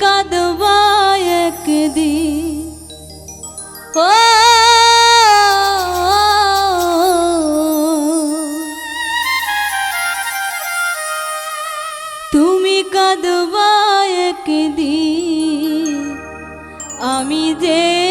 কাঁদবা একদিন। ও তুমি কাঁদবা একদিন। আমি যে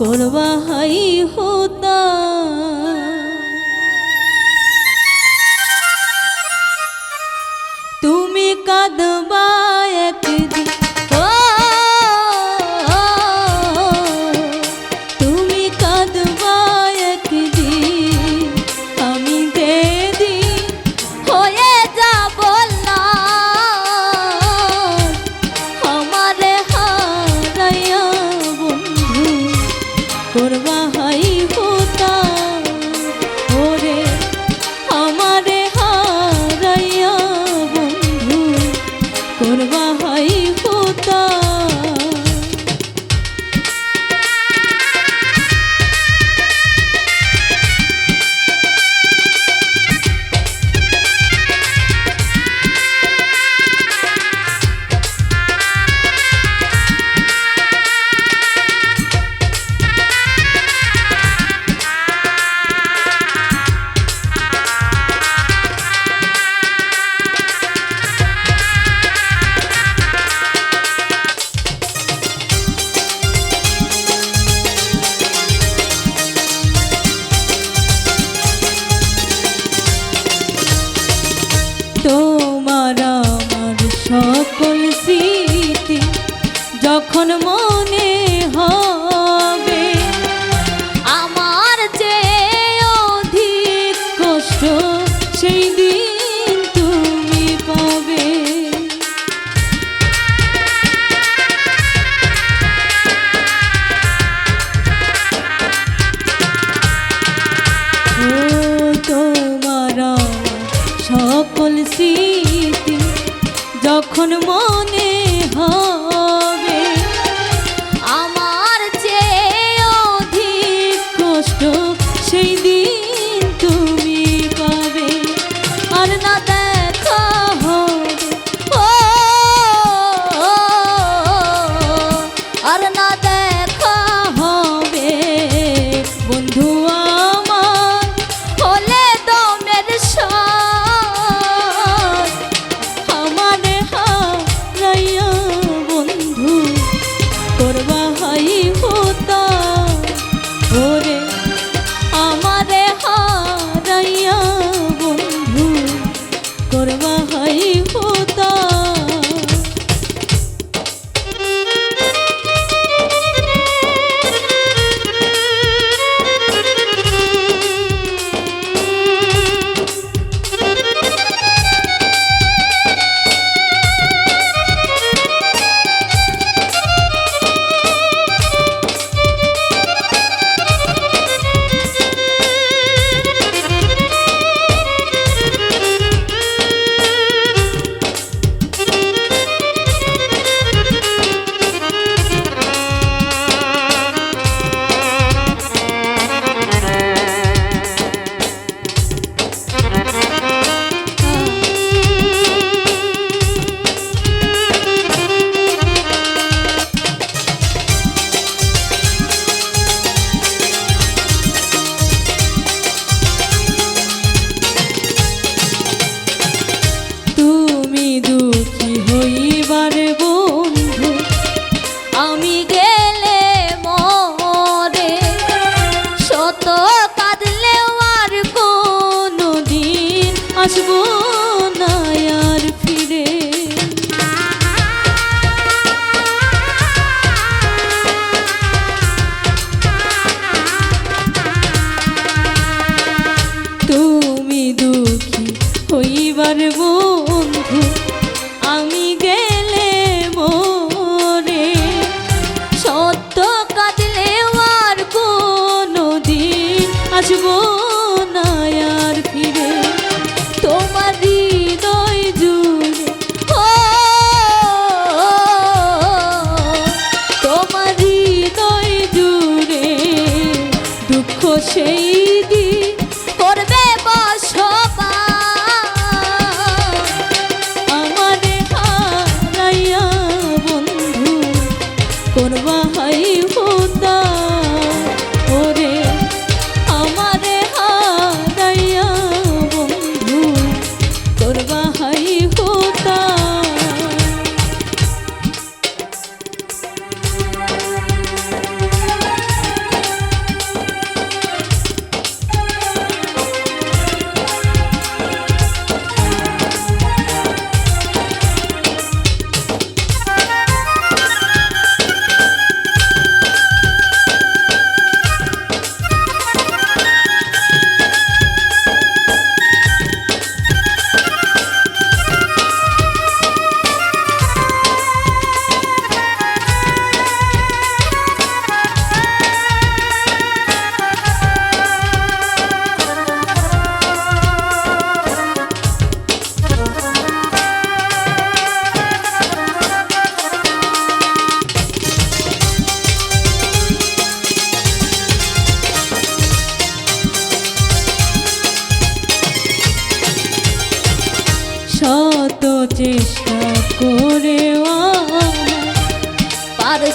করবা হাই হতা সকল স্মৃতি যখন মনে হবে, আমার যে অধিক কষ্ট সেই দিন তুমি পাবে। ও তোমার সকল স্মৃতি যখন মনে হবে দুঃখী হইবার মো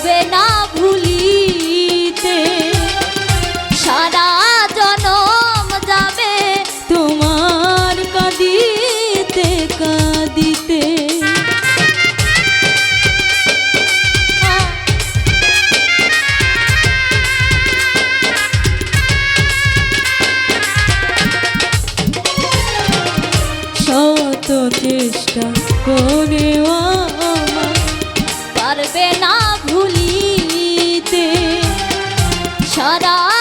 হবে না। ちょ。